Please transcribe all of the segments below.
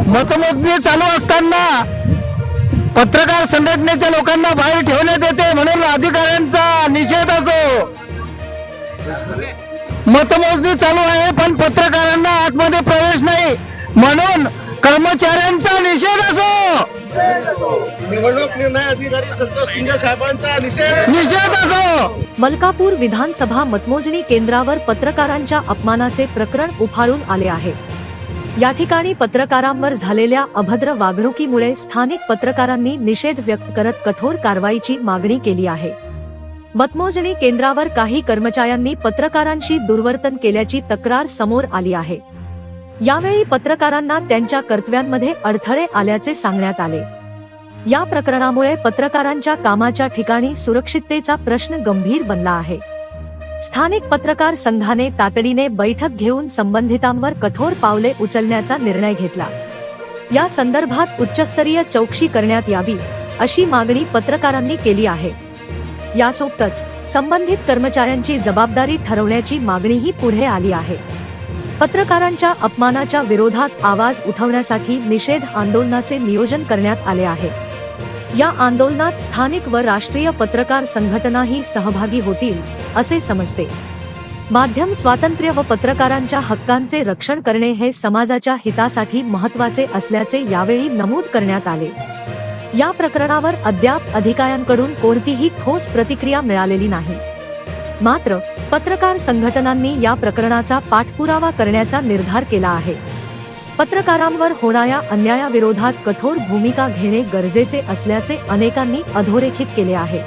मतमोजणी चालू असताना पत्रकार संघटनेच्या लोकांना बाहेर ठेवण्यात येते म्हणून अधिकाऱ्यांचा निषेध असो. मतमोजणी चालू आहे पण पत्रकारांना आतमध्ये प्रवेश नाही. म्हणून कर्मचाऱ्यांचा निषेध असो. निवडणूक निर्णय अधिकारी संतोष शिंदे साहेबांचा निषेध. निषेध असो. मलकापूर विधानसभा मतमोजणी केंद्रावर पत्रकारांच्या अपमानाचे प्रकरण उफाळून आले आहे. या ठिकाणी पत्रकारांवर झालेल्या अभद्र वागणुकीमुळे स्थानिक पत्रकारांनी निषेध व्यक्त करत कठोर कारवाईची मागणी केली आहे. मतमोजणी केंद्रावर काही कर्मचाऱ्यांनी पत्रकारांशी दुर्वर्तन केल्याची तक्रार समोर आली आहे. यावेळी पत्रकारांना त्यांच्या कर्तव्यांमध्ये अडथळे आल्याचे सांगण्यात आले. या प्रकरणामुळे पत्रकारांच्या कामाच्या ठिकाणी सुरक्षिततेचा प्रश्न गंभीर बनला आहे. स्थानिक पत्रकार संघाने तातडीने बैठक घेऊन संबंधितांवर कठोर पावले उचलण्याचा निर्णय घेतला. या संदर्भात उच्चस्तरीय चौकशी करण्यात यावी अशी मागणी पत्रकारांनी केली आहे. यासोबतच संबंधित कर्मचाऱ्यांची जबाबदारी ठरवण्याची मागणीही पुढे आली आहे. पत्रकारांच्या अपमानाच्या विरोधात आवाज उठवण्यासाठी निषेध आंदोलनाचे नियोजन करण्यात आले आहे. या आंदोलनात स्थानिक व राष्ट्रीय पत्रकार संघटनाही सहभागी होतील असे समजते. माध्यम स्वातंत्र्य व पत्रकारांच्या हक्कांचे रक्षण करणे हे समाजाच्या हितासाठी महत्त्वाचे असल्याचे यावेळी नमूद करण्यात आले. या प्रकरणावर अद्याप अधिकाऱ्यांकडून कोणतीही ठोस प्रतिक्रिया मिळालेली नाही. मात्र पत्रकार संघटनांनी या प्रकरणाचा पाठपुरावा करण्याचा निर्धार केला आहे. पत्रकारांवर होणाऱ्या अन्यायाविरोधात कठोर भूमिका घेणे गरजेचे असल्याचे अनेकांनी अधोरेखित केले आहे.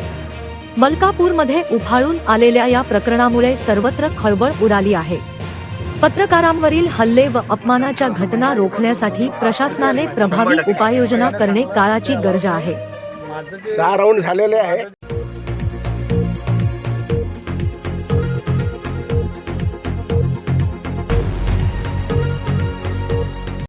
मलकापूरमध्ये उफाळून आलेल्या या प्रकरणामुळे सर्वत्र खळबळ उडाली आहे. पत्रकारांवरील हल्ले व अपमानाच्या घटना रोखण्यासाठी प्रशासनाने प्रभावी उपाययोजना करणे काळाची गरज आहे. सहा राऊंड झालेले आहे